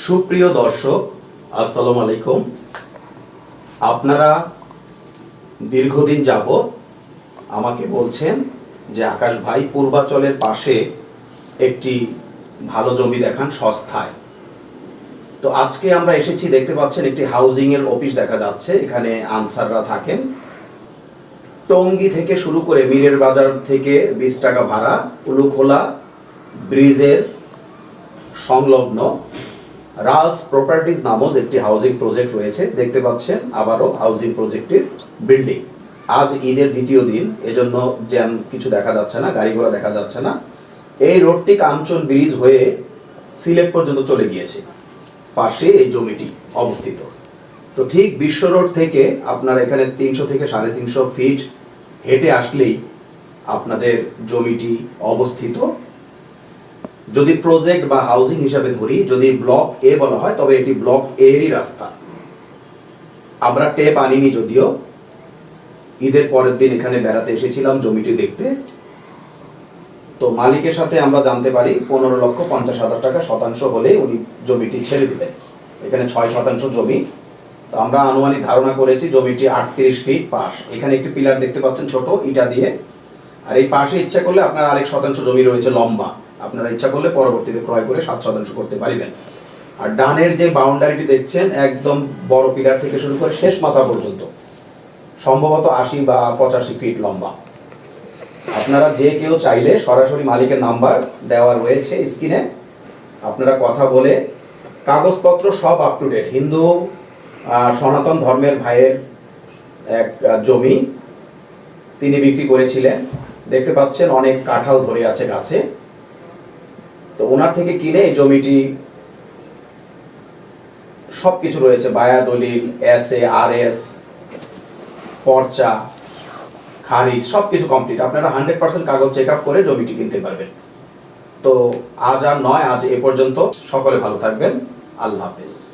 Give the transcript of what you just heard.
সুপ্রিয় দর্শক, আসসালামু আলাইকুম। আপনারা দীর্ঘদিন যাবৎ আমাকে বলছেন যে আকাশ ভাই পূর্বাচলের পাশে একটি ভালো জমি দেখান সস্তায়। তো আজকে আমরা এসেছি, দেখতে পাচ্ছেন একটি হাউজিং এর অফিস দেখা যাচ্ছে, এখানে আনসাররা থাকেন। টঙ্গী থেকে শুরু করে মীরের বাজার থেকে বিশ টাকা ভাড়া, উলুখোলা ব্রিজের সংলগ্ন রাজ প্রপার্টিজ নামক একটি হাউজিং প্রজেক্ট রয়েছে, দেখতে পাচ্ছেন আবারও হাউজিং প্রজেক্টের বিল্ডিং আজ ঈদের দ্বিতীয় দিন, এজন্য জ্যাম কিছু দেখা যাচ্ছে না, গাড়ি ঘোড়া দেখা যাচ্ছে না। এই রোডটি কাঞ্চন ব্রিজ হয়ে সিলেট পর্যন্ত চলে গিয়েছে। পাশে এই জমিটি অবস্থিত। তো ঠিক বিশ্ব রোড থেকে আপনার এখানে তিনশো থেকে সাড়ে তিনশো ফিট হেঁটে আসলেই আপনাদের জমিটি অবস্থিত। যদি প্রজেক্ট বা হাউজিং হিসাবে ধরি, যদি ব্লক এ বলা হয়, তবে এটি ব্লক এরই রাস্তা। আমরা টেপ আনিনি যদিও। ঈদের পরের দিন এখানে বেড়াতে এসেছিলাম জমিটি দেখতে। তো মালিকের সাথে আমরা জানতে পারি, পনেরো লক্ষ পঞ্চাশ হাজার টাকা শতাংশ হলে উনি জমিটি ছেড়ে দিবেন। এখানে ছয় শতাংশ জমি। তো আমরা আনুমানিক ধারণা করেছি জমিটি আটত্রিশ ফিট পাশ। এখানে একটি পিলার দেখতে পাচ্ছেন ছোট, ইটা দিয়ে। আর এই পাশে ইচ্ছা করলে আপনার আরেক শতাংশ জমি রয়েছে লম্বা। আপনারা ইচ্ছা করলে পরবর্তীতে ক্রয় করে সাত শতাংশ করতে পারিবেন। আর ডানের যে বাউন্ডারিটি দেখছেন, একদম বড় পিলার থেকে শুরু করে শেষ মাথা পর্যন্ত, সম্ভবত আশি বা পঁচাশি ফিট লম্বা। আপনারা যে কেউ চাইলে সরাসরি মালিকের নাম্বার দেওয়া রয়েছে স্ক্রিনে। আপনারা কথা বলে কাগজপত্র সব আপ টু ডেট হিন্দু সনাতন ধর্মের ভাইয়ের এক জমি তিনি বিক্রি করেছিলেন। দেখতে পাচ্ছেন অনেক কাঁঠাল ধরে আছে গাছে। তো ওনার থেকে কিনে এই জমিটি সব কিছু রয়েছে বায়া দলিল এস এ, আর এস, পর্চা, খারিজ সব কিছু কমপ্লিট আপনারা হান্ড্রেড পার্সেন্ট কাগজ চেক আপ করে জমিটি কিনতে পারবেন। তো আজ আর নয়, আজ এ পর্যন্ত। সকলে ভালো থাকবেন। আল্লাহ হাফেজ।